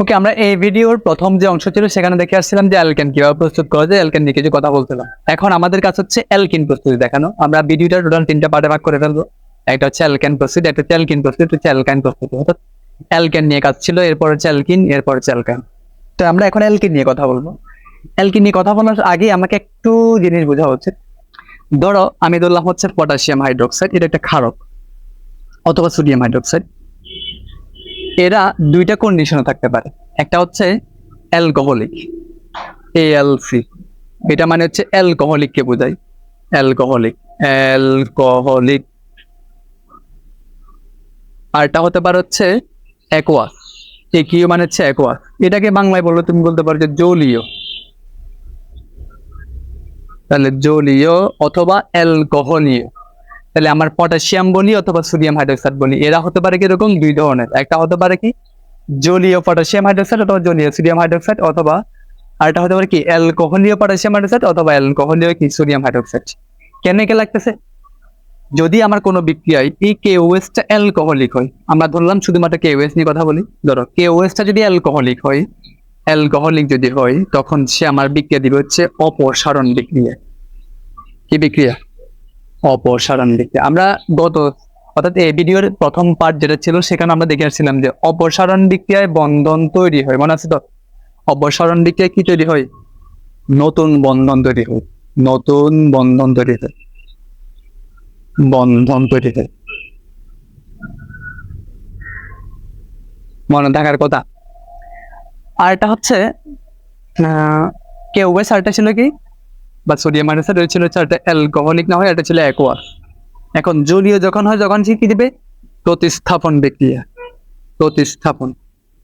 ওকে আমরা এই ভিডিওর প্রথম যে অংশ ছিল, সেখানে দেখে আসছিলাম যে অ্যালকেন কীভাবে প্রস্তুত করা যায় অ্যালকেন নিয়ে কিছু কথা বলছিলাম। এখন আমাদের কাছে হচ্ছে অ্যালকিন প্রস্তুতি দেখানো। আমরা ভিডিওটা টোটাল তিনটা পার্টে ভাগ করে ফেলব। একটা হচ্ছে অ্যালকেন প্রস্তুতি, একটা হচ্ছে অ্যালকিন প্রস্তুতি, একটা হচ্ছে অ্যালকাইন প্রস্তুতি, অর্থাৎ অ্যালকেন নিয়ে কাজ ছিল, এরপর হচ্ছে অ্যালকিন এরপর হচ্ছে অ্যালকাইন তো আমরা এখন অ্যালকিন নিয়ে কথা বলব। অ্যালকিন নিয়ে কথা বলার আগে আমাকে একটু জিনিস বোঝা হচ্ছে। ধরো আমি ধরলাম হচ্ছে পটাশিয়াম হাইড্রোক্সাইড, এটা একটা ক্ষারক অথবা সোডিয়াম হাইড্রোক্সাইড। এরা দুইটা কন্ডিশনে থাকতে পারে। একটা হচ্ছে অ্যালকোহলিক এএলসি এটা মানে হচ্ছে অ্যালকোহলিককে বোঝায়। অ্যালকোহলিক অ্যালকোহলিক আরটা হতে পারে হচ্ছে অ্যাকোয়াস একিও মানে হচ্ছে অ্যাকোয়াস এটাকে বাংলায় বললে তুমি বলতে পারো যে জলীয়। তাহলে জলীয় অথবা অ্যালকোহলীয় তাহলে আমার পটাশিয়াম বলি অথবা সোডিয়াম হাইড্রোক্সাইড বলি, এরা হতে পারে কীরকম দুই ধরনের। একটা হতে পারে কি? জলীয় পটাশিয়াম হাইড্রোক্সাইড অথবা জলীয় সোডিয়াম হাইড্রোক্সাইড অথবা আরেকটা হতে পারে কি? অ্যালকোহলীয় পটাশিয়াম হাইড্রোক্সাইড অথবা অ্যালকোহলীয় কি? Sodium hydroxide. কেন কে লাগতেছে? যদি আমার কোনো বিক্রিয়ায় এই কেওএসটা অ্যালকোহলিক হয়, আমরা ধরলাম শুধুমাত্র কেওএস নিয়ে কথা বলি। ধরো কেওএসটা যদি অ্যালকোহলিক হয়, অ্যালকোহলিক যদি হয়, তখন সে আমার বিক্রিয়া দিবে হচ্ছে অপসারণ বিক্রিয়া। কি বিক্রিয়া? অপসারণ বিক্রিয়া আমরা গত, অর্থাৎ এই ভিডিওর প্রথম পার্ট যেটা ছিল, সেখানে আমরা দেখে আসছিলাম যে অপসারণ বিক্রিয়ায় বন্ধন তৈরি হয়। মনে আছে তো? অপসারণ বিক্রিয়ায় কি তৈরি হয়? নতুন বন্ধন তৈরি হয়। নতুন বন্ধন তৈরি হয়। বন্ধন তৈরি হয়। মনে থাকার কথা। আর এটা হচ্ছে কেউ সারটা ছিল কি? বা সোডিয়াম হাইড্রোক্সাইড ওই ছিল হচ্ছে একটা অ্যালকোহলিক না হয় এটা ছিল অ্যাকোয়াস এখন জলীয় যখন হয়, তখন সে কি দিবে? প্রতিস্থাপন বিক্রিয়া। প্রতিস্থাপন।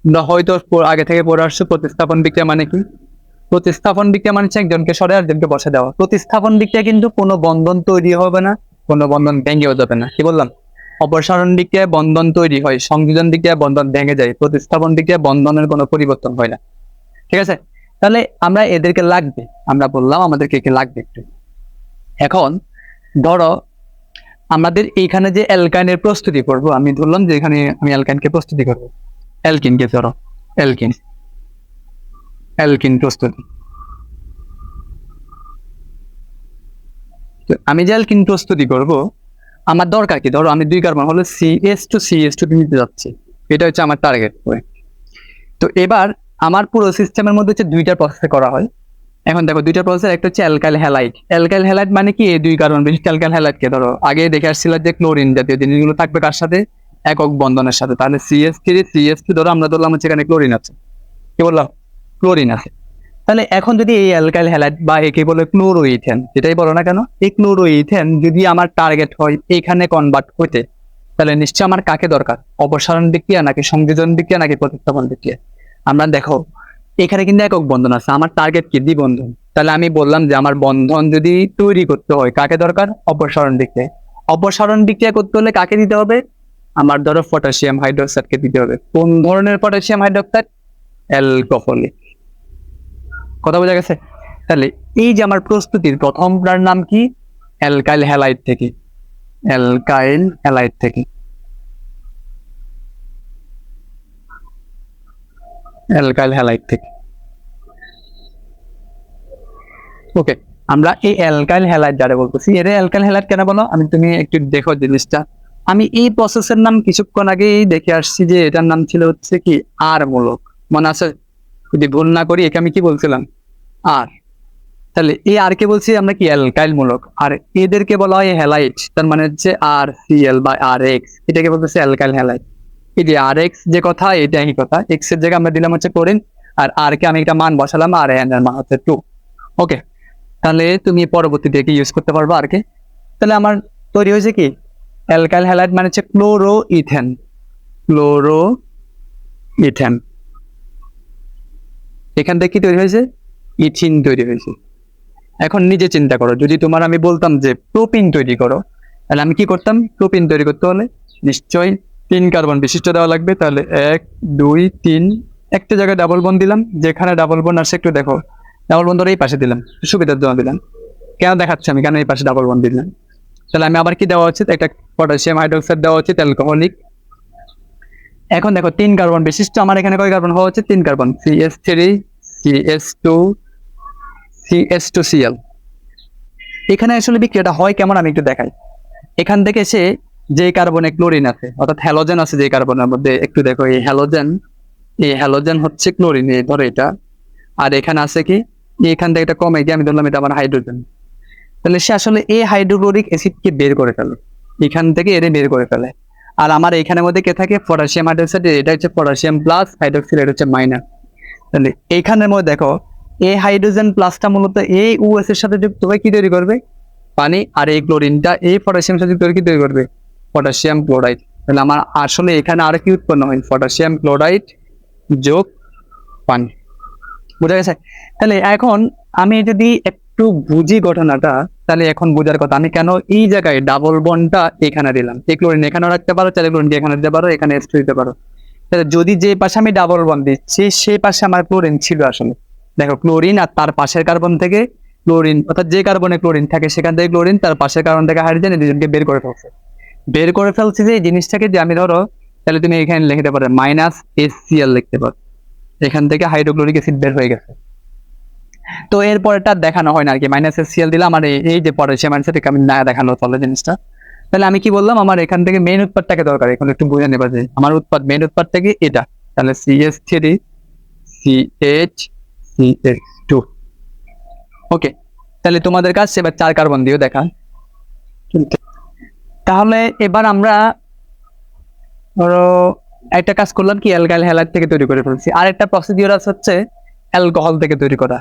আমরা হয়তো আগে থেকে পড়ে আসছো, প্রতিস্থাপন বিক্রিয়া মানে কি? প্রতিস্থাপন বিক্রিয়া মানে হচ্ছে একজনকে সরে একজনকে বসে দেওয়া। প্রতিস্থাপন বিক্রিয়া কিন্তু কোনো বন্ধন তৈরি হবে না, কোনো বন্ধন ভেঙেও যাবে না। কি বললাম? অপসারণ বিক্রিয়ায় বন্ধন তৈরি হয়, সংযোজন বিক্রিয়ায় বন্ধন ভেঙে যায়। প্রতিস্থাপন বিক্রিয়ায় বন্ধনের কোনো পরিবর্তন হয় না। ঠিক আছে? তাহলে আমরা এদেরকে লাগবে। আমরা বললাম আমাদেরকে একে লাগবে একটু। এখন ধরো আমাদের এইখানে যে অ্যালকাইনের প্রস্তুতি করব, আমি ধরলাম যে এখানে আমি অ্যালকাইনকে প্রস্তুতি করব। অ্যালকিনকে ধরো, অ্যালকিন। অ্যালকিন প্রস্তুতি। আমি যে অ্যালকিন প্রস্তুতি করব, আমার দরকার কি? ধরো আমি দুই কার্বন হলো C S two C S two নিতে যাচ্ছি। এটা হচ্ছে আমার টার্গেট পয়েন্ট তো এবার আমার পুরো সিস্টেমের মধ্যে হচ্ছে দুইটা প্রসেস করা হয়। এখন দেখো দুইটা প্রসেস একটা হচ্ছে অ্যালকাইল হ্যালাইট অ্যালকাইল হ্যালাইট মানে কি? এই দুই কার্বন বিশিষ্ট অ্যালকাইল হ্যালাইটকে ধরো। আগে দেখে আসছিল যে ক্লোরিন জাতীয় জিনিসগুলো থাকবে কার সাথে? একক বন্ধনের সাথে। তাহলে সিএস থ্রি সিএস টু ধরো, আমরা ধরলাম হচ্ছে এখানে ক্লোরিন আছে। কি বললাম? ক্লোরিন আছে। তাহলে এখন যদি এই অ্যালকাইল হ্যালাইট বা একে বলে ক্লোরো ইথেন যেটাই বলো না কেন? এই ক্লোরো ইথেন যদি আমার টার্গেট হয় এখানে কনভার্ট হইতে, তাহলে নিশ্চয় আমার কাকে দরকার? অপসারণ বিক্রিয়া নাকি সংযোজন বিক্রিয়া নাকি প্রতিস্থাপন বিক্রিয়া? আমরা দেখো, এখানে কিন্তু একক বন্ধন আছে, আমার টার্গেট কি? দ্বিবন্ধন। তাহলে আমি বললাম যে আমার বন্ধন যদি তৈরি করতে হয়, কাকে দরকার? অপসারণ বিক্রিয়া অপসারণ বিক্রিয়া করতে হলে কাকে দিতে হবে? আমার ধরো পটাশিয়াম হাইড্রোক্সাইডকে দিতে হবে। কোন ধরনের পটাশিয়াম হাইড্রোক্সাইড অ্যালকোহলিক কথা বোঝা গেছে? তাহলে এই যে আমার প্রস্তুতির প্রথমটার নাম কি? অ্যালকাইল হ্যালাইট থেকে। অ্যালকাইল হ্যালাইট থেকে। অ্যালকাইল হ্যালাইট থেকে। ওকে আমরা এই অ্যালকাইল হ্যালাইট যারা বলতেছি, এর অ্যালকাইল হ্যালাইট কেন বলো? আমি তুমি একটু দেখো জিনিসটা। আমি এই প্রসেসের নাম কিছুক্ষণ আগেই দেখে আসছি যে এটার নাম ছিল হচ্ছে কি আর মূলক। মনে আছে? যদি ভুল না করি, একে আমি কি বলছিলাম? আর তাহলে এই আর কে বলছি আমরা কি? অ্যালকাইল মূলক। আর এদেরকে বলা হয় হ্যালাইট তার মানে হচ্ছে আর সিএল বা আর এক্স এটাকে বলতেছে অ্যালকাইল হ্যালাইট এই যে আর এক্স যে কথা এটা একই কথা? এক্সের জায়গায় আমরা দিলাম হচ্ছে ক্লোরিন আর আর কে আমি একটা মান বসালাম, আর এন এর মান হচ্ছে টু ওকে তাহলে তুমি পরবর্তীতে কি ইউজ করতে পারব আর কে? তাহলে আমার তৈরি হয়েছে কি? অ্যালকাইল হ্যালাইড মানে হচ্ছে ক্লোরো ইথেন ক্লোরো ইথেন এখান থেকে কি তৈরি হয়েছে? ইথিন তৈরি হয়েছে। এখন নিজে চিন্তা করো, যদি তোমার আমি বলতাম যে প্রোপিন তৈরি করো, তাহলে আমি কি করতাম? প্রোপিন তৈরি করতে হলে নিশ্চয়ই তিন কার্বন বিশিষ্ট দেওয়া লাগবে, তাহলে এক, দুই, তিন। একটা জায়গায় ডাবল বন দিলাম, যেখানে ডাবল বন আসে একটু দেখো ডাবল বন ধরে এই পাশে দিলাম, সুবিধার জন্য দিলাম। কেন দেখাচ্ছে আমি? কেন এই পাশে ডাবল বন দিলাম? তাহলে আমি আবার কি দেওয়া উচিত? একটা পটাশিয়াম হাইড্রোক্সাইড দেওয়া উচিত অ্যালকোহলিক এখন দেখো, তিন কার্বন বিশিষ্ট, আমার এখানে কয় কার্বন হওয়া হচ্ছে তিন carbon. C S three C S two C S two CL এখানে আসলে বিক্রিয়াটা হয় কেমন আমি একটু দেখাই। এখান থেকে সে যে কার্বনে ক্লোরিন আছে, অর্থাৎ হ্যালোজেন আছে যে কার্বনের মধ্যে, একটু দেখো, এই হ্যালোজেন এই হ্যালোজেন হচ্ছে ক্লোরিন, এই ধরো এটা। আর এখানে আছে কি এখান থেকে এটা কমে গিয়ে আমি ধরলাম এটা আমার হাইড্রোজেন তাহলে সে আসলে এই হাইড্রোক্লোরিক অ্যাসিডকে বের করে ফেলে। এখান থেকে এর বের করে ফেলে। আর আমার এখানের মধ্যে কে থাকে? পটাশিয়াম হাইড্রোক্সাইড, এটা হচ্ছে পটাশিয়াম প্লাস হাইড্রোক্সাইড এটা হচ্ছে মাইনাস তাহলে এইখানের মধ্যে দেখো, এই হাইড্রোজেন প্লাসটা মূলত এই ওএস এর সাথে যুক্ত হয়ে কি তৈরি করবে? পানি, আর এই ক্লোরিনটা এই পটাশিয়াম সাথে হয়ে কি তৈরি করবে? পটাশিয়াম ক্লোরাইড তাহলে আমার আসলে এখানে আর কি উৎপন্ন হয়? পটাশিয়াম ক্লোরাইড যোগ পানি বোঝা গেছে? তাহলে এখন আমি যদি একটু বুঝি ঘটনাটা, তাহলে এখন বোঝার কথা। আমি কেন এই জায়গায় ডাবল বনটা এখানে দিলাম? এই ক্লোরিন এখানে রাখতে পারো চাইলে ক্লোরিন এখানে দিতে পারো, এখানে এস দিতে পারো। তাহলে যদি যে পাশে আমি ডাবল বন দিচ্ছি, সেই পাশে আমার ক্লোরিন ছিল আসলে। দেখো ক্লোরিন আর তার পাশের কার্বন থেকে ক্লোরিন অর্থাৎ যে কার্বনে ক্লোরিন থাকে, সেখান থেকে ক্লোরিন তার পাশের কার্বন থেকে হাইড্রোজেন দুজনকে বের করে ফেলছে। বের করে ফেলছে যে এই জিনিসটাকে যে আমি ধরো, তাহলে তুমি এখানে লিখতে পারো মাইনাস এস লিখতে পারো। এখান থেকে হাইড্রোক্লোরিক অ্যাসিড বের হয়ে গেছে। তো এরপরটা দেখানো হয় না আর কি মাইনাস এস সিএল দিলাম আর এই- যে পটাশিয়াম সেটাকে আমি না দেখানো চলে জিনিসটা। তাহলে আমি কি বললাম? আমার এখান থেকে মেন উৎপাদটাকে দরকার। এখন একটু বুঝে নেবা যে আমার উৎপাদ মেইন উৎপাদ থেকে এটা। তাহলে C S three C H C H two okay তাহলে তোমাদের কাছে এবার চার কার্বন দিও দেখা। তাহলে এবার আমরা ধরো একটা কাজ করলাম কি অ্যালকাইল হ্যালাইড থেকে তৈরি করে ফেলছি। আর একটা প্রসিডিওর আছে হচ্ছে অ্যালকোহল থেকে তৈরি করা।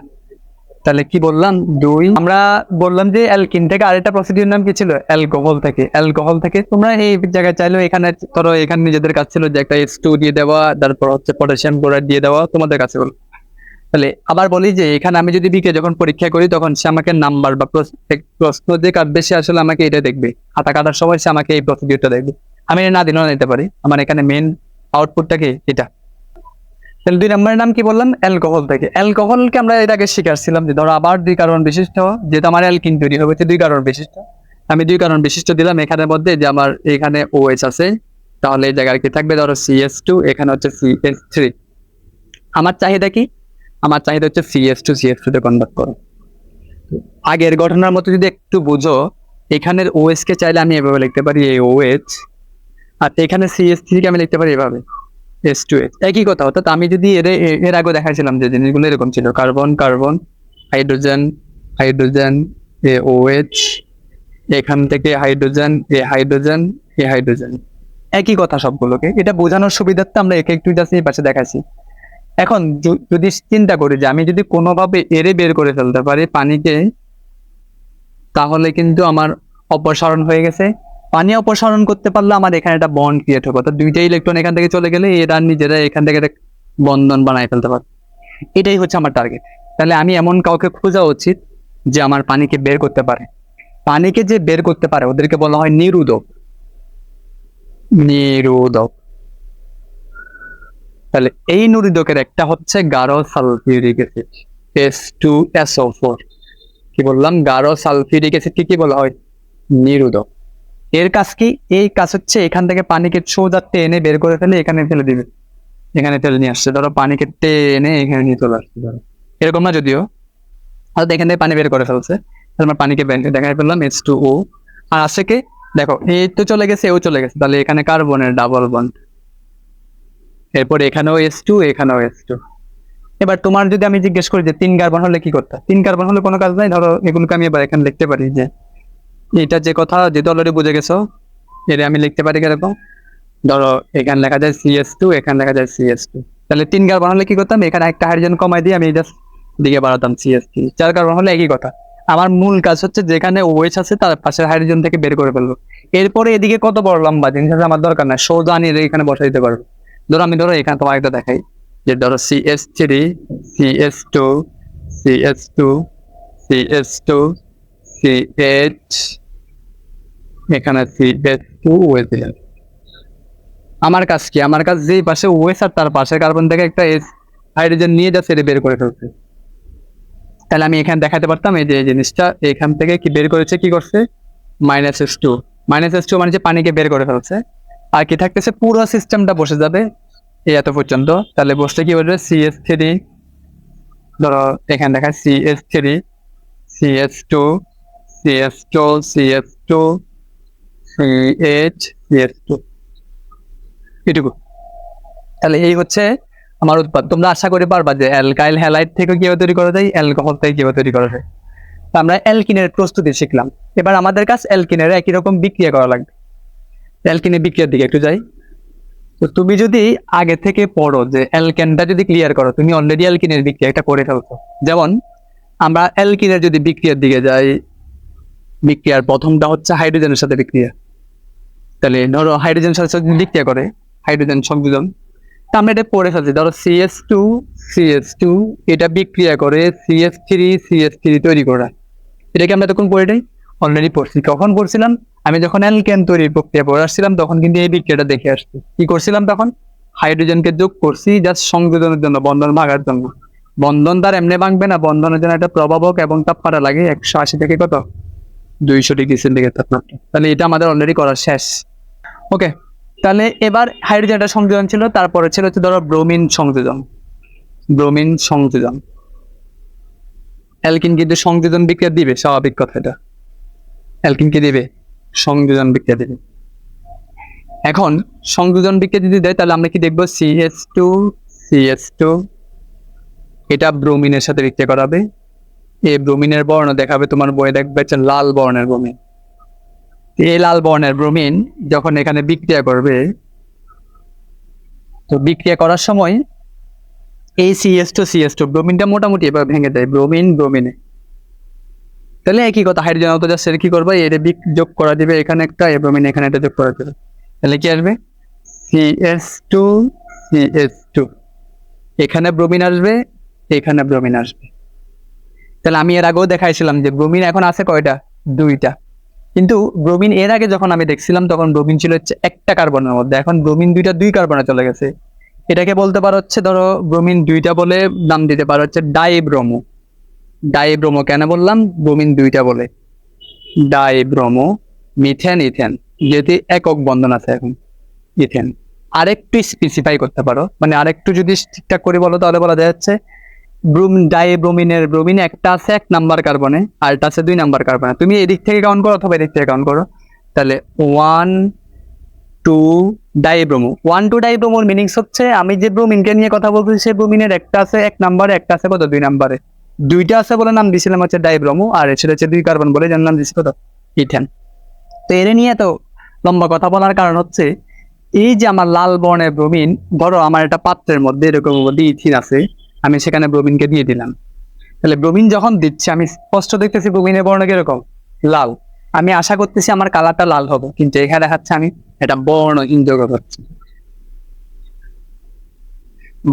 তাহলে কি বললাম? দুই, আমরা বললাম যে অ্যালকিন থেকে আরেকটা প্রসিডিওর নাম কি ছিল? অ্যালকোহল থেকে। অ্যালকোহল থেকে তোমরা এই জায়গায় চাইলেও এখানে ধরো এখানে নিজেদের কাজ ছিল যে একটা এস টু দিয়ে দেওয়া, তারপর হচ্ছে পটাশিয়াম ক্লোরাইড দিয়ে দেওয়া, তোমাদের কাছে বল তাহলে আবার বলি যে এখানে আমি যদি বিকে যখন পরীক্ষা করি তখন সে আমাকে নাম্বার বা প্রশ্ন যে কাটবে সে আসলে আমাকে এটা দেখবে। খাতা কাটার সময় সে আমাকে এই প্রসিডিওরটা দেখবে। আমি না দিলেও নিতে পারি। আমার এখানে মেন আউটপুটটা কি? এটা। তাহলে দুই নম্বরের নাম কি বললাম? অ্যালকোহল থেকে। অ্যালকোহলকে আমরা এর আগে শিখাচ্ছিলাম যে ধরো আবার দুই কারণ বিশিষ্ট। যেহেতু আমার অ্যালকিন তৈরি হবে দুই কারণ বিশিষ্ট। আমি দুই কারণ বিশিষ্ট দিলাম এখানের মধ্যে যে আমার এখানে ওএইচ আছে। তাহলে এই জায়গায় কি থাকবে ধরো সিএস টু এখানে হচ্ছে সিএস থ্রি আমার চাহিদা কি? আমার চাহিদা হচ্ছে সিএস টু সিএস টু তে কনভার্ট করো। আগের ঘটনার মতো যদি একটু বুঝো, এখানের ওএস কে চাইলে আমি এভাবে লিখতে পারি এই ওএইচ আর এখানে সিএস থ্রি কে আমি লিখতে পারি এভাবে এস টু এইচ একই কথা, অর্থাৎ আমি যদি এর এর আগে দেখাইছিলাম যে জিনিসগুলো এরকম ছিল, কার্বন কার্বন, হাইড্রোজেন হাইড্রোজেন এ ওএইচ এখান থেকে হাইড্রোজেন এ হাইড্রোজেন এ হাইড্রোজেন। একই কথা সবগুলোকে। এটা বোঝানোর সুবিধার্থে আমরা এক একটু এই পাশে দেখাচ্ছি এখন যদি চিন্তা করি যে আমি যদি কোনোভাবে এরে বের করে ফেলতে পারি পানিকে, তাহলে কিন্তু আমার অপসারণ হয়ে গেছে। পানি অপসারণ করতে পারলে আমার এখানে একটা বন্ড ক্রিয়েট হবে। অর্থাৎ দুইটা ইলেকট্রন এখান থেকে চলে গেলে এরা নিজেরা এখান থেকে একটা বন্ধন বানায় ফেলতে পারে এটাই হচ্ছে আমার টার্গেট তাহলে আমি এমন কাউকে খোঁজা উচিত যে আমার পানিকে বের করতে পারে। পানিকে যে বের করতে পারে, ওদেরকে বলা হয় নিরুদক। নিরোধক তাহলে এই নিরোধকের একটা হচ্ছে Garo sulphuric acid S two SO four কি বললাম? গারো সালফিউরিক অ্যাসিডকে কি বলা হয়? নিরোধক এর কাজ কি? এই কাজ হচ্ছে এখান থেকে পানিকে সোজা টেনে বের করে ফেলে এখানে ফেলে দিবে। এখানে ফেলে নিয়ে আসছে। ধরো পানিকে টেনে এখানে নিয়ে চলে আসছে, ধরো। এরকম না যদিও। হয়তো এখান থেকে পানি বের করে ফেলছে। আমরা পানিকে দেখাই ফেললাম এইচ টু ও আর আছে কি? দেখো, এই তো চলে গেছে, এও চলে গেছে। তাহলে এখানে কার্বনের ডাবল বন্ড এরপর এখানেও এস টু এখানেও এস টু এবার তোমার যদি আমি জিজ্ঞেস করি যে তিন কার্বন হলে কি করতে? তিন কার্বন হলে কোনো কাজ নাই? ধরো এগুলোকে আমি এবার এখানে লিখতে পারি যে, এটা যে কথা যেহেতু অলরেডি বুঝে গেছো, এর আমি লিখতে পারি কীরকম? ধরো এখানে লেখা যায় সিএস টু এখানে লেখা যায় সিএস টু তাহলে তিন কার্বন হলে কি করতাম? এখানে একটা হাইড্রোজেন কমাই দিয়ে আমি জাস্ট দিকে বাড়াতাম সিএস থ্রি চার কার্বন হলে একই কথা। আমার মূল কাজ হচ্ছে যেখানে ওয়েচ আছে, তার পাশের হাইড্রোজেন থেকে বের করে ফেলব। এরপরে এদিকে কত বড় লম্বা জিনিস আছে? আমার দরকার নাই। সোজা আনিয়ে এখানে বসাই দিতে পারব। ধরো আমি ধরো এখানে তোমার একটা দেখাই যে ধরো CS three C S two CS two CS two CH এখানে সিএস টু ওয়েস আমার কাজ কি? আমার কাজ যেই পাশে ওয়েস আর তার পাশে কার্বন থেকে একটা এস হাইড্রোজেন নিয়ে যা সেটা বের করে ফেলছে। তাহলে আমি এখানে দেখাতে পারতাম এই যে, এই জিনিসটা এখান থেকে কি বের করেছে, কি করছে? Minus S two minus S two মানে যে পানিকে বের করে ফেলছে। আর কি থাকতেছে, পুরো সিস্টেমটা বসে যাবে এই এত পর্যন্ত। তাহলে বসলে কি বলবে? সিএস থ্রি ধরো এখানে দেখা CS three CS two CS two CS two CH CS two এটুকু। তাহলে এই হচ্ছে আমার উৎপাদ। তোমরা আশা করি পারবা যে অ্যালকাইল হ্যালাইট থেকে কীভাবে তৈরি করা যায়, অ্যালকোহল থেকে কীভাবে তৈরি করা যায়। আমরা অ্যালকিনের প্রস্তুতি শিখলাম। এবার আমাদের কাছে অ্যালকিনের একই রকম বিক্রিয়া করা লাগবে। অ্যালকিনের বিক্রিয়ার দিকে একটু যাই। তো তুমি যদি আগে থেকে পড়ো যে অ্যালকেনটা যদি ক্লিয়ার করো, তুমি অলরেডি অ্যালকিনের বিক্রিয়াটা করে ফেলছো। যেমন, আমরা অ্যালকিনের যদি বিক্রিয়ার দিকে যাই, বিক্রিয়ার প্রথমটা হচ্ছে হাইড্রোজেনের সাথে বিক্রিয়া। তাহলে ধরো হাইড্রোজেনের সাথে সাথে বিক্রিয়া করে হাইড্রোজেন সংযোজন, তা আমরা এটা পড়ে ফেলছি। ধরো সিএস টু সিএস টু এটা বিক্রিয়া করে সিএস থ্রি সিএস থ্রি তৈরি করা। এটাকে আমরা তখন পড়ে নেই। অলরেডি পড়ছি। কখন পড়ছিলাম? আমি যখন অ্যালকেন তৈরির প্রক্রিয়া পড়ে আসছিলাম তখন কিন্তু এই বিক্রিয়াটা দেখে আসছি। কি করছিলাম তখন? হাইড্রোজেনকে যোগ করছি জাস্ট সংযোজনের জন্য, বন্ধন ভাঙার জন্য। বন্ধন তার এমনি ভাঙবে না, বন্ধনের জন্য একটা প্রভাবক এবং তাপমাত্রা লাগে একশো আশি থেকে কত? দুইশো ডিগ্রি সেন্টিগ্রেড তাপমাত্রা। তাহলে এটা আমাদের অলরেডি করা শেষ। ওকে তাহলে এবার হাইড্রোজেনটা সংযোজন ছিল, তারপরে ছিল হচ্ছে ধরো ব্রোমিন সংযোজন। ব্রোমিন সংযোজন। অ্যালকিন কিন্তু সংযোজন বিক্রিয়া দিবে, স্বাভাবিক কথা এটা। অ্যালকিন কি দিবে? সংযোজন বিক্রিয়া দেবে। এখন সংযোজন বিক্রিয়া যদি দেয়, তাহলে আমরা কি দেখব? সিএস টু সিএস টু এটা ব্রোমিনের সাথে বিক্রিয়া করাবে। এই ব্রোমিনের বর্ণ দেখাবে, তোমার বইয়ে দেখবে লাল বর্ণের ব্রোমিন। এই লাল বর্ণের ব্রোমিন যখন এখানে বিক্রিয়া করবে, তো বিক্রিয়া করার সময় এই সিএস টু সিএস টু ব্রোমিনটা মোটামুটি এবার ভেঙে দেয়, ব্রোমিন, ব্রোমিনে। তাহলে একই কথা, হাইড্রোজেন অত জাস্ট কি করবে? এটা বিক যোগ করা দিবে এখানে একটা এই ব্রোমিন এখানে একটা যোগ করা দিবে। তাহলে কি আসবে? সিএস টু সিএস টু এখানে ব্রোমিন আসবে, এখানে ব্রোমিন আসবে। তাহলে আমি এর আগেও দেখাইছিলাম যে ব্রোমিন এখন আছে কয়টা? দুইটা। কিন্তু ব্রোমিন এর আগে যখন আমি দেখছিলাম, তখন ব্রোমিন ছিল হচ্ছে একটা কার্বনের মধ্যে। এখন ব্রোমিন দুইটা, দুই কার্বনে চলে গেছে। এটাকে বলতে পারো হচ্ছে, ধরো ব্রোমিন দুইটা বলে নাম দিতে পারো হচ্ছে ডাইব্রোমো ডাইব্রোমো কেন বললাম? ব্রোমিন দুইটা বলে। Dibromo, methane, ethane. যেটি একক বন্ধন আছে এখন, ইথেন। আরেকটু স্পেসিফাই করতে পারো। মানে আরেকটু যদি ঠিকঠাক করে বলো তাহলে বলা যায় হচ্ছে ব্রুম, ডাইব্রোমিনের ব্রোমিন একটা আছে এক নাম্বার কার্বনে, আর একটা আছে দুই নাম্বার কার্বনে। তুমি এদিক থেকে কাউন্ট করো অথবা এদিক থেকে কাউন্ট করো। তাহলে one two dibromo. One two ডাইব্রোমোর meanings হচ্ছে, আমি যে ব্রোমিনকে নিয়ে কথা বলতেছি সেই ব্রোমিনের একটা আছে এক নাম্বারে, একটা আছে কত? দুই নাম্বারে। দুইটা আছে বলে নাম দিয়েছিলাম হচ্ছে ডাইব্রোমো, আর সেটা হচ্ছে দুই কার্বন বলে যার নাম দিয়েছি কত? ইথেন। তো এর নিয়ে তো লম্বা কথা বলার কারণ হচ্ছে, এই যে আমার লাল বর্ণের ব্রোমিন ধরো আমার একটা পাত্রের মধ্যে এরকম মধ্যে ইথিন আছে, আমি সেখানে ব্রোমিনকে দিয়ে দিলাম। তাহলে ব্রোমিন যখন দিচ্ছে, আমি স্পষ্ট দেখতেছি ব্রোমিনের বর্ণ কীরকম? লাল। আমি আশা করতেছি আমার কালারটা লাল হবে, কিন্তু এখানে দেখাচ্ছে আমি এটা বর্ণহীন জগৎ হচ্ছে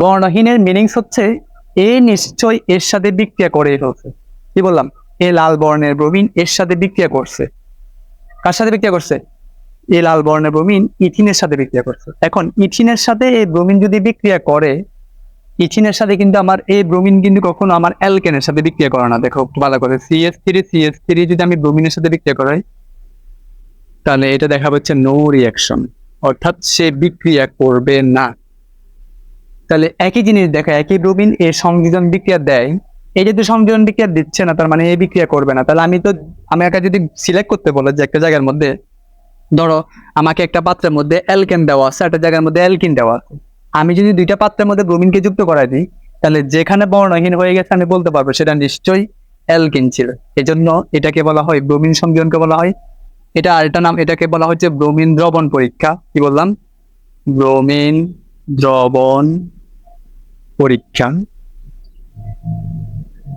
বর্ণহীনের মিনিংস হচ্ছে এ নিশ্চয় এর সাথে বিক্রিয়া করে কি বললাম? এ লাল বর্ণের ব্রোমিন এর সাথে বিক্রিয়া করছে। কার সাথে বিক্রিয়া করছে? এ লাল বর্ণের ব্রোমিন ইথিনের সাথে বিক্রিয়া করছে। এখন ইথিনের সাথে এই ব্রোমিন যদি বিক্রিয়া করে, ইথিনের সাথে কিন্তু আমার এই ব্রোমিন কিন্তু কখনো আমার অ্যালকেনের সাথে বিক্রিয়া করে না। দেখো, ভালো করে সিএস থ্রি সিএস থ্রি যদি আমি ব্রোমিনের সাথে বিক্রিয়া করাই, তাহলে এটা দেখা হচ্ছে নো রিয়াকশন অর্থাৎ সে বিক্রিয়া করবে না। তাহলে একই জিনিস দেখা, একই ব্রোমিন এ সংযোজন বিক্রিয়া দেয়। এই যদি সংযোজন বিক্রিয়া দিচ্ছে না, তার মানে এই বিক্রিয়া করবে না। তাহলে আমি তো, আমি একা যদি সিলেক্ট করতে বলে যে একটা জায়গার মধ্যে, ধরো আমাকে একটা পাত্রের মধ্যে অ্যালকেন দেওয়া আছে, একটা জায়গার মধ্যে অ্যালকিন দেওয়া আমি যদি দুইটা পাত্রের মধ্যে ব্রোমিনকে যুক্ত করাই দিই, তাহলে যেখানে বর্ণহীন হয়ে গেছে আমি বলতে পারব সেটা নিশ্চয়ই অ্যালকিন ছিল। এজন্য এটাকে বলা হয় ব্রোমিন সংযোজনকে বলা হয়। এটা আরেকটা নাম, এটাকে বলা হচ্ছে ব্রোমিন দ্রবণ পরীক্ষা। কি বললাম? ব্রোমিন দ্রবণ পরীক্ষা।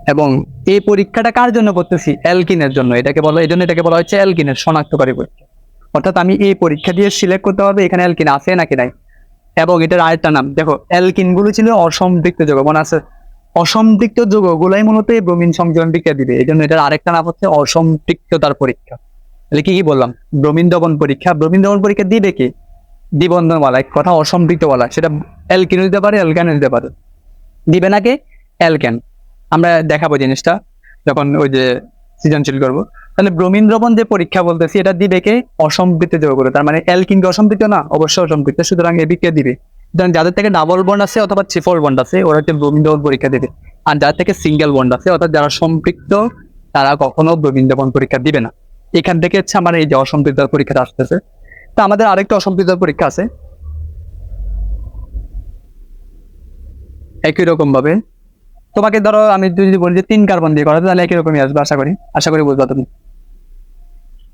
এবং এই পরীক্ষাটা কার জন্য করতেছি? অ্যালকিনের জন্য। এটাকে বলা এই জন্য এটাকে বলা হচ্ছে অ্যালকিনের শনাক্তকারী পরীক্ষা। অর্থাৎ আমি এই পরীক্ষা দিয়ে সিলেক্ট করতে পারব এখানে অ্যালকিন আছে নাকি নাই। এবং এটার আরেকটা নাম। দেখো অ্যালকিনগুলো ছিল অসম্পৃক্ত যৌগ। মনে আছে? অসম্পৃক্ত যৌগগুলাই মূলত এই ব্রোমিন সংযোজন বিক্রিয়া দিবে। এই জন্য এটার আরেকটা নাম হচ্ছে অসম্পৃক্ততার পরীক্ষা। তাহলে কি কি বললাম? ব্রোমিন দবন পরীক্ষা। ব্রোমিন দবন পরীক্ষা দিবে কি? দ্বিবন্ধনওয়ালা, এক কথা অসম্পৃক্তওয়ালা, সেটা অ্যালকিন দিতে পারে অ্যালকান দিতে পারে? দিবে নাকি অ্যালকেন আমরা দেখাবো জিনিসটা যখন ওই যে সৃজনশীল করব। তাহলে ব্রোমিন দ্রবণ যে পরীক্ষা বলতেছি, এটা দিবে কে? অসম্পৃক্ত যৌগ করে তার মানে অ্যালকিন কি অসম্পৃক্ত না, অবশ্যই অসম্পৃক্ত। সুতরাং এ বিক্রিয়া দিবে। সুতরাং যাদের থেকে ডাবল বন্ড আছে অথবা ট্রিপল বন্ড আছে, ওরা হচ্ছে ব্রোমিন দ্রবণ পরীক্ষা দিবে। আর যাদের থেকে সিঙ্গেল বন্ড আছে, অর্থাৎ যারা সম্পৃক্ত, তারা কখনো ব্রোমিন দ্রবণ পরীক্ষা দিবে না। এখান থেকে হচ্ছে আমার এই যে অসম্পৃক্ত পরীক্ষাটা আসতেছে। তো আমাদের আরেকটা অসম্পৃক্ত পরীক্ষা আছে। একই রকম ভাবে। তোমাকে ধরো আমি যদি বলি যে তিন কার্বন দিয়ে করা, তাহলে একই রকমই আসবে, আশা করি। আশা করি বুঝবা তুমি।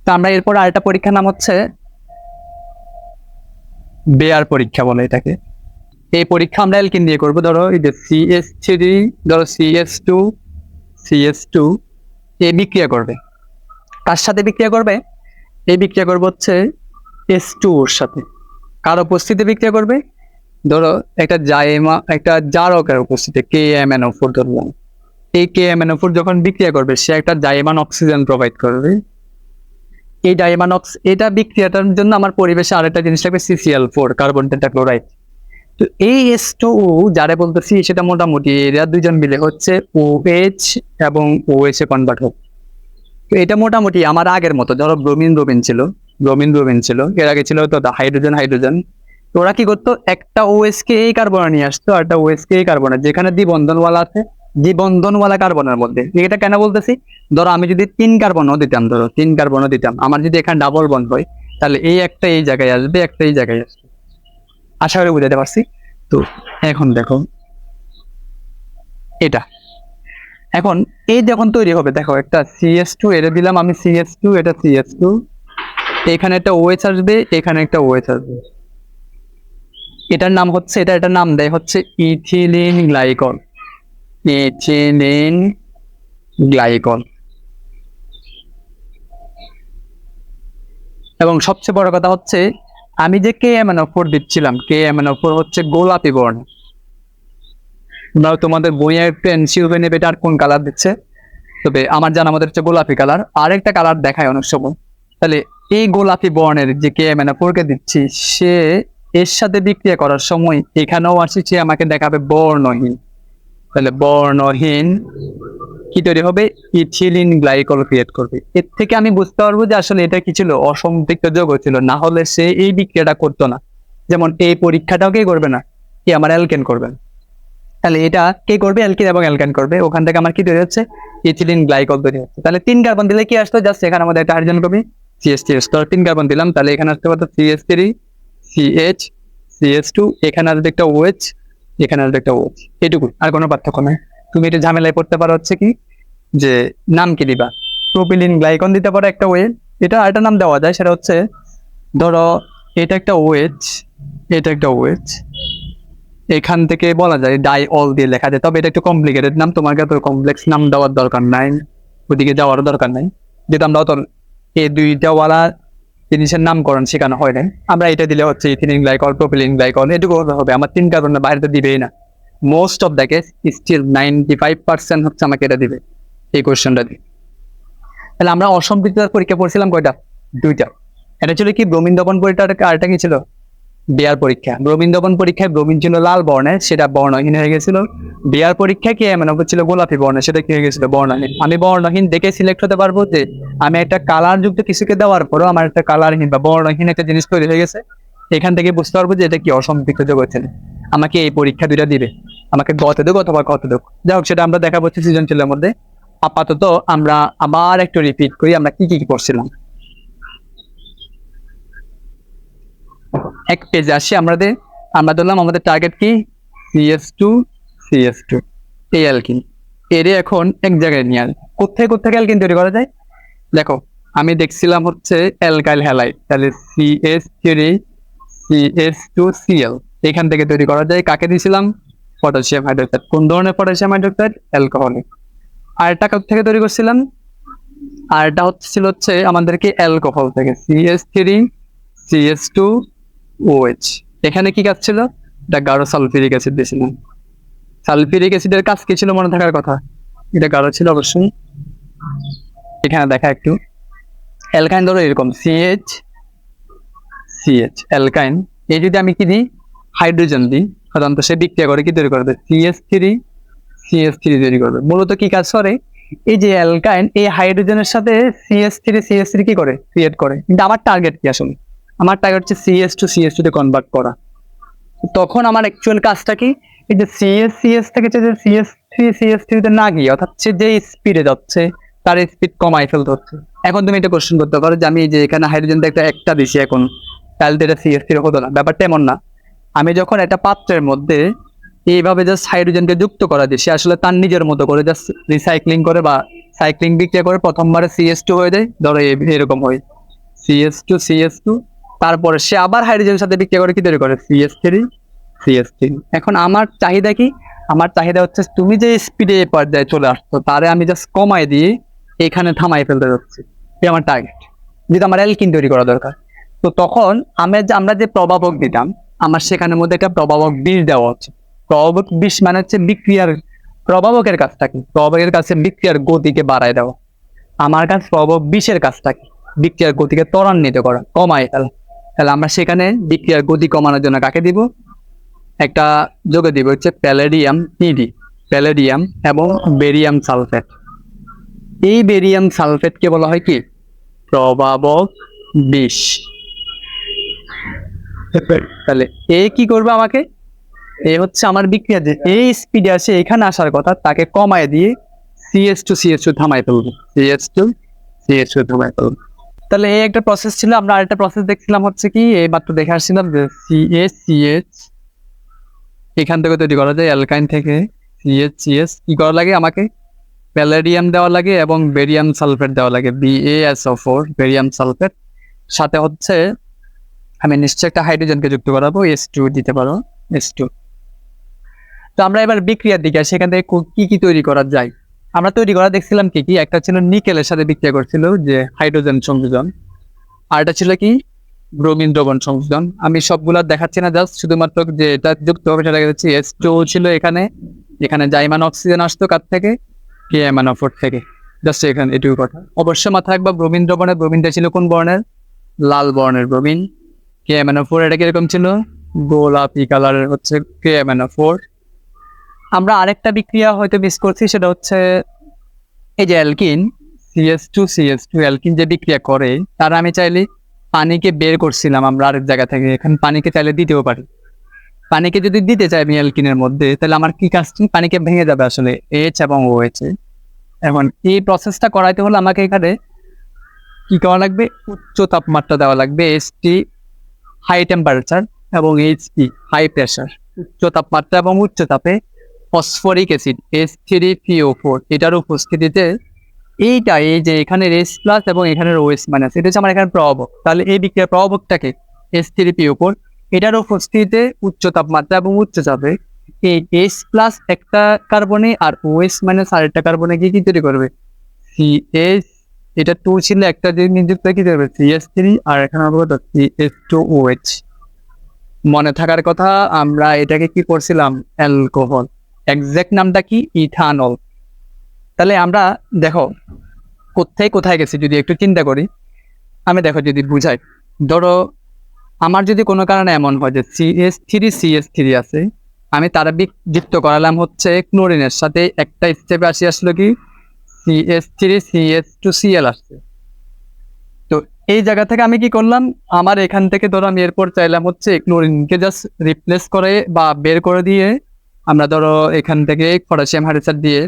তো আমরা এরপর আরেকটা পরীক্ষার নাম হচ্ছে বেয়ার পরীক্ষা বলে এটাকে। এই পরীক্ষা আমরা এলকিন দিয়ে করব। ধরো এই যে সিএস থ্রি ধরো সিএস টু সিএস টু এ বিক্রিয়া করবে। কার সাথে বিক্রিয়া করবে? এই বিক্রিয়া করবে হচ্ছে এস টু ওর সাথে। কার উপস্থিতি বিক্রিয়া করবে? ধরো, একটা জাইমা একটা জারকের উপস্থিতি কে এম এন ফোর ধরবো। এই কে এম এন ফোর যখন বিক্রিয়া করবে, সে একটা জাইমান অক্সিজেন প্রোভাইড করবে। এই ডাইমান অক্স, এটা বিক্রিয়াটার জন্য আমার পরিবেশে আরেকটা জিনিস লাগবে সিসিএল ফোর কার্বন টেন্টাক্লোরাইড তো এই এস টু যারা বলতেছি, সেটা মোটামুটি এরা দুজন মিলে হচ্ছে ও এইচ এবং ও এইচ এ কনভার্ট হোক তো এটা মোটামুটি আমার আগের মতো, ধরো ব্রোমিন ব্রোমিন ছিল। ব্রোমিন ব্রোমিন ছিল, এর আগে ছিল তো হাইড্রোজেন হাইড্রোজেন তো ওরা কি করতো? একটা ওএস কে এই কার্বনে নিয়ে আসতো, আর একটা ওএস কে এই কার্বনে যেখানে দ্বিবন্ধনওয়ালা আছে দ্বিবন্ধনওয়ালা কার্বনের মধ্যে। এটা কেন বলতেছি? ধরো, আমি যদি তিন কার্বনও দিতাম, ধরো, তিন কার্বনও দিতাম, আমার যদি এখানে ডাবল বন্ধ হয়, তাহলে এই একটা এই জায়গায় আসবে, একটা এই জায়গায় আসবে। আশা করি বুঝাতে পারছি? তো এখন দেখো, এটা। এখন এই যখন তৈরি হবে, দেখো, একটা সিএস টু এটা দিলাম আমি সিএস টু এটা সিএস টু এখানে একটা ওএচ আসবে এখানে একটা ওএচ আসবে। এটার নাম হচ্ছে, এটা এটার নাম দেয় হচ্ছে ইথিলিন গ্লাইকল। Ethylene glycol. এবং সবচেয়ে বড় কথা হচ্ছে, আমি যে কে এম ফোর দিচ্ছিলাম কে এম ফোর হচ্ছে গোলাপি বর্ণ। তোমাদের বইয়ের পেন্সিল পেনে এটা আর কোন কালার দিচ্ছে? তবে আমার জানা আমাদের হচ্ছে গোলাপি কালার আরেকটা কালার দেখায় অনেক সময়। তাহলে এই গোলাপি বর্ণের যে কে এম ফোরকে দিচ্ছি, সে এর সাথে বিক্রিয়া করার সময় এখানেও আসছে সে আমাকে দেখাবে বর্ণহীন। তাহলে বর্ণহীন কি তৈরি হবে? ইথিলিন গ্লাইকল ক্রিয়েট করবে। এর থেকে আমি বুঝতে পারব যে আসলে এটা কি ছিল? অসম্পৃক্ত যোগ ছিল। না হলে সে এই বিক্রিয়াটা করতো না। যেমন এই পরীক্ষাটাও কে করবে না? কি আমার অ্যালকেন করবে তাহলে এটা কে করবে? অ্যালকিন এবং অ্যালকেন করবে। ওখান থেকে আমার কি তৈরি হচ্ছে? ইথিলিন গ্লাইকল তৈরি হচ্ছে। তাহলে তিন কার্বন দিলে কি আসতো? জাস্ট এখানে আমাদের একটা হাইড্রোজেন কবি সিএস থ্রি কার্বন দিলাম, তাহলে এখানে আসতে পারতো CS three CH CS two এখানে আসবে একটা ওএইচ এখানে আসবে একটা ওএইচ এটুকু আর কোনো পার্থক্য নেই। তুমি এটা ঝামেলায় পড়তে পারো হচ্ছে কি? যে নাম কি দিবা? প্রোপিলিন গ্লাইকন দিতে পারো একটা ওয়ে এটা আরেকটা নাম দেওয়া যায়, সেটা হচ্ছে, ধরো, এটা একটা ওএইচ এটা একটা ওএইচ এখান থেকে বলা যায় ডাই অল দিয়ে লেখা যায়। তবে এটা একটু কমপ্লিকেটেড নাম, তোমার কাছে কমপ্লেক্স নাম দেওয়ার দরকার নাই। ওদিকে যাওয়ার দরকার নাই। যেটা আমরা অত এই দুইটা ওয়ালা জিনিসের নামকরণ শেখানো হয় নাই। আমরা এটা দিলে হচ্ছে ইথিলিন গ্লাইকল প্রোপিলিন গ্লাইকল এটুকু হবে আমার তিন কারণে বাইরে দিবেই না। Most of the case still ninety five percent হচ্ছে আমাকে এটা দিবে, এই কোয়েশ্চেনটা দিয়ে। তাহলে আমরা অসম্পৃক্ততার পরীক্ষা পড়ছিলাম কয়টা? দুইটা। এটা ছিল কি, ব্রোমিন দপন পরীক্ষাটা আরেকটা কি ছিল? বিয়ার পরীক্ষা। ব্রোমিন দপন পরীক্ষায় ব্রোমিন ছিল লাল বর্ণের, সেটা বর্ণহীন হয়ে গেছিল। বিয়ার পরীক্ষা কি এমন ছিল গোলাপি বর্ণের, সেটা কি হয়ে গেছিল? বর্ণহীন। আমি বর্ণহীন দেখে সিলেক্ট হতে পারব যে আমি একটা কালার যুক্ত কিছুকে দেওয়ার পরও আমার একটা কালারহীন বা বর্ণহীন একটা জিনিস তৈরি হয়ে গেছে। এখান থেকে বুঝতে পারব যে এটা কি অসম্পৃক্ত জগৎ আমাকে এই পরীক্ষা দুইটা দিবে। আমাকে গত দেবো অথবা কত দেবো যাই হোক, সেটা আমরা দেখা দেখাবো সৃজনশীলের মধ্যে। আপাতত আমরা আবার একটু রিপিট করি, আমরা কি কি করছিলাম? এক পেজে আসি আমাদের আমরা ধরলাম আমাদের টার্গেট কি? সিএস টু সিএস টু এই অ্যালকিন এর এখন এক জায়গায় নিয়ে আসবে কোথায় কোথায় অ্যালকিন তৈরি করা যায়? দেখো, আমি দেখছিলাম হচ্ছে অ্যালকাইল হ্যালাইড তাহলে CS three CS two CL এখান থেকে তৈরি করা যায়। কাকে দিয়েছিলাম? Potassium hydroxide. কোন ধরনের পটাশিয়াম হাইড্রোক্সাইড? অ্যালকোহলিক। আরেকটা কাপ থেকে তৈরি করছিলাম? আরেকটা হচ্ছিল হচ্ছে আমাদেরকে অ্যালকোহল থেকে। CS three CS two OH এখানে কি কাজ ছিল? এটা গাঢ় সালফিউরিক অ্যাসিড দিয়েছিলাম। সালফিউরিক অ্যাসিডের কাজ কি ছিল মনে থাকার কথা? এটা গাঢ় ছিল অবশ্যই। এখানে দেখা একটু। অ্যালকাইন ধরো এরকম সিএইচ সিএইচ অ্যালকাইন। এই যদি আমি কি দিই? হাইড্রোজেন দিই। সাধারণত সে বিক্রিয়া করে কি? তৈরি করবে সিএস থ্রি সিএস থ্রি তৈরি করবে মূলত কি কাজ করে? এই যে অ্যালকাইন, এই হাইড্রোজেনের সাথে সিএস থ্রি সিএস থ্রি কি করে? ক্রিয়েট করে। কিন্তু আমার টার্গেট কি আসলে? আমার টার্গেট হচ্ছে সিএস টু সিএস টুতে কনভার্ট করা। তখন আমার অ্যাকচুয়াল কাজটা কি? এই যে সিএস সিএস থেকে যে সিএস থ্রি সিএস থ্রিতে না গিয়ে, অর্থাৎ সে যে স্পিডে যাচ্ছে, তার স্পিড কমাই ফেলতে হচ্ছে। এখন তুমি এটা কোশ্চেন করতে পারো যে আমি যে এখানে হাইড্রোজেন একটা একটা দিছি এখন, তাহলে তো এটা সিএস থ্রি হতো না। ব্যাপারটা এমন না। আমি যখন একটা পাত্রের মধ্যে এইভাবে জাস্ট হাইড্রোজেনকে যুক্ত করা দিই সে আসলে তার নিজের মতো করে জাস্ট রিসাইক্লিং করে বা সাইক্লিং বিক্রিয়া করে প্রথমবারে সিএস টু হয়ে যায়, ধরো এরকম হয়। সিএস টু সিএস টু তারপরে সে আবার হাইড্রোজেনের সাথে বিক্রিয়া করে কি তৈরি করে? সিএস থ্রি সিএস থ্রি এখন আমার চাহিদা কি? আমার চাহিদা হচ্ছে তুমি যে স্পিডে পর্যায়ে চলে আসছো, তারে আমি জাস্ট কমাই দিয়ে এখানে থামাই ফেলতে যাচ্ছি। এটা আমার টার্গেট যেটা আমার অ্যালকিন তৈরি করা দরকার। তো তখন আমি আমরা যে প্রভাবক দিতাম, আমার সেখানের মধ্যে একটা প্রভাবক বিষ দেওয়া হচ্ছে। প্রভাবক বিষ মানে হচ্ছে বিক্রিয়ার প্রভাবকের কাজটা কি? প্রভাবকের কাছে বিক্রিয়ার গতিকে বাড়ায় দেওয়া। আমার কাছে প্রভাবক বিষের কাজটা কি? বিক্রিয়ার গতিকে ত্বরান্বিত করা, কমায় ফেলা। তাহলে আমরা সেখানে বিক্রিয়ার গতি কমানোর জন্য কাকে দিব? একটা যোগে দিব, হচ্ছে প্যালেডিয়াম পিডি প্যালেডিয়াম এবং বেরিয়াম সালফেট এই বেরিয়াম সালফেটকে বলা হয় কি? প্রভাবক বিষ। তাহলে এ কি করবে আমাকে? এ হচ্ছে আমার বিক্রিয়া যে এই স্পিডে আসে এখানে আসার কথা, তাকে কমায় দিয়ে সিএস টু সিএস টু থামাই ফেলব। সিএস টু সিএস টু থামাই ফেলব। তাহলে এই একটা প্রসেস ছিল আমরা আরেকটা প্রসেস দেখছিলাম হচ্ছে কি এই মাত্র দেখে আসছিলাম যে সিএস সিএস এখান থেকে তৈরি করা যায় অ্যালকাইন থেকে সিএস সিএস কি করা লাগে আমাকে? প্যালেডিয়াম দেওয়া লাগে এবং বেরিয়াম সালফেট দেওয়া লাগে বিএএসও ফোর বেরিয়াম সালফেট সাথে হচ্ছে আমি নিশ্চয় একটা হাইড্রোজেনকে যুক্ত করাবো এস টু দিতে পারো এস টু তো আমরা এবার বিক্রিয়ার দিকে আসি, থেকে কি কি তৈরি করা যায়? আমরা তৈরি করা দেখছিলাম কি কি একটা ছিল নিকেলের সাথে বিক্রিয়া করছিল যে হাইড্রোজেন সংযোজন, আর এটা ছিল কি ব্রোমিন দ্রবণ সংযোজন। আমি সবগুলা দেখাচ্ছি না, জাস্ট শুধুমাত্র যে এটা যুক্ত হবে সেটা দেখাচ্ছি এস টু ছিল এখানে এখানে জাইমান অক্সিজেন আসতো কার থেকে? কে এমানোফোর থেকে। জাস্ট এখানে এটুকু কথা। অবশ্যই মাথায় রাখবা, ব্রোমিন দ্রবণের ব্রোমিনটা ছিল কোন বর্ণের? লাল বর্ণের ব্রোমিন। কে এমানোফোর এটা কীরকম ছিল? গোলাপি কালারের হচ্ছে কে এমানোফোর আমরা আরেকটা বিক্রিয়া হয়তো মিস করছি, সেটা হচ্ছে এই যে alkene CS two CS two alkene যে বিক্রিয়া করে, তারা আমি চাইলে পানিকে বের করছিলাম আমরা আরেক জায়গা থেকে, এখানে পানিকে চাইলে দিতেও পারি। পানিকে যদি দিতে চাই আমি অ্যালকিনের মধ্যে, তাহলে আমার কি কাজটি? পানিকে ভেঙে যাবে আসলে এইচ এবং ও এইচ এখন এই প্রসেসটা করাইতে হলে আমাকে এখানে কি করা লাগবে? উচ্চ তাপমাত্রা দেওয়া লাগবে এস টি হাই টেম্পারেচার এবং এইচ পি হাই প্রেশার উচ্চ তাপমাত্রা এবং উচ্চ তাপে phosphoric acid S three PO four এটার উপস্থিতিতে এইটা, এই যে এখানে এস প্লাস এবং এখানের ওএস মাইনাস এটা হচ্ছে আমার এখানে প্রভাবক। তাহলে এই বিক্রিয়ার প্রভাবকটাকে এস থ্রি পিও ফোর এটার উপস্থিতিতে উচ্চ তাপমাত্রা এবং উচ্চ চাপে এই এস প্লাস একটা কার্বনে আর ওএস মাইনাস আরেকটা কার্বনে গিয়ে কি তৈরি করবে? সি এস এটা টু ছিল, একটা যে নিযুক্ত কি দেবে সি এস থ্রি আর এখানে হবে C S two O H মনে থাকার কথা, আমরা এটাকে কি করছিলাম? অ্যালকোহল এক্সাক্ট নামটা কি? ইথানল তাহলে আমরা দেখো কোথায় কোথায় গেছি যদি একটু চিন্তা করি। আমি দেখো যদি বুঝাই। ধরো, আমার যদি কোনো কারণে এমন হয় যে সিএস থ্রি সিএস থ্রি আছে, আমি তারা যুক্ত করালাম হচ্ছে ক্লোরিনের সাথে। একটা স্টেপে আসি আসলো কি? CS three CS two CL আসছে। তো এই জায়গা থেকে আমি কি করলাম? আমার এখান থেকে ধরো আমি এরপর চাইলাম হচ্ছে ক্লোরিনকে জাস্ট রিপ্লেস করে বা বের করে দিয়ে আমরা ধরো এখান থেকে পটাশিয়াম হাইড্রোক্সাইড দিয়ে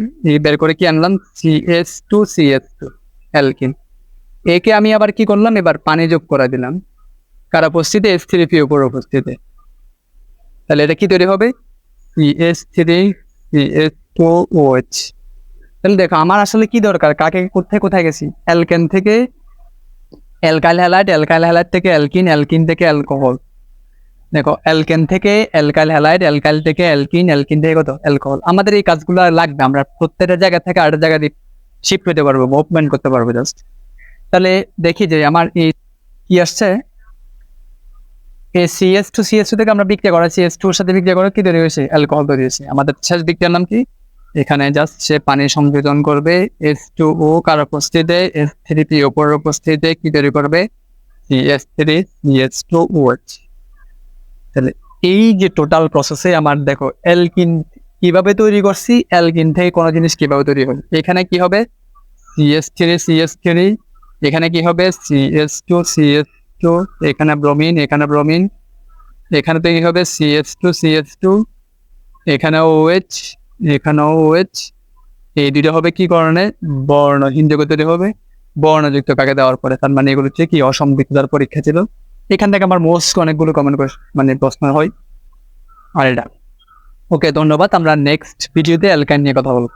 বের করে কি আনলাম? CS two CS two alkene. একে আমি আবার কি করলাম? এবার পানি যোগ করে দিলাম। কার উপস্থিতি এস থ্রি পি উপর উপস্থিতি। তাহলে এটা কি তৈরি হবে? CS three CS two OH তাহলে দেখো, আমার আসলে কি দরকার? কাকে কোথায় কোথায় গেছি? অ্যালকেন থেকে অ্যালকাইল হ্যালাইড অ্যালকাইল হ্যালাইড থেকে অ্যালকিন অ্যালকিন থেকে অ্যালকোহল। দেখো অ্যালকেন থেকে অ্যালকাইল হ্যালাইড অ্যালকাইল থেকে অ্যালকিন অ্যালকিন থেকে কত? অ্যালকোহল আমাদের এই কাজগুলো লাগবে, আমরা প্রত্যেকটা জায়গা থেকে আরেকটা জায়গা শিফট হতে পারব মুভমেন্ট করতে পারব জাস্ট তাহলে দেখি যে আমার এই কি আসছে? এই সিএস টু সিএস টু থেকে আমরা বিক্রিয়া করা সিএস টুর সাথে বিক্রিয়া করে কি তৈরি হয়েছে? অ্যালকোহল তৈরি হয়েছে। আমাদের শেষ বিক্রিয়ার নাম কি? এখানে জাস্ট সে পানি সংযোজন করবে এস টু ও কার উপস্থিতিতে এস থ্রি পি ওপর উপস্থিতিতে কি তৈরি করবে? CS three CS two OH তাহলে এই যে টোটাল প্রসেসে আমার দেখো অ্যালকিন কীভাবে তৈরি করছি? অ্যালকিন থেকে কোনো জিনিস কীভাবে তৈরি হবে এখানে কি হবে? সিএস থ্রি সিএস থ্রি এখানে কি হবে? সিএস টু সিএস টু এখানে ব্রোমিন এখানে ব্রোমিন এখানে তো কি হবে সিএস টু সিএস টু এখানে ওএইচ এখানে ওএইচ এই দুইটা হবে কি কারণে? বর্ণহীন যোগ তৈরি হবে। বর্ণযুক্ত কাকে দেওয়ার পরে? তার মানে এগুলো হচ্ছে কি? অসম্পৃক্ততার পরীক্ষা ছিল। এখান থেকে আমার মোস্ট অনেকগুলো কমেন্ট মানে প্রশ্ন হয়। আর এটা। ওকে ধন্যবাদ। আমরা নেক্সট ভিডিওতে অ্যালকাইন নিয়ে কথা বলব।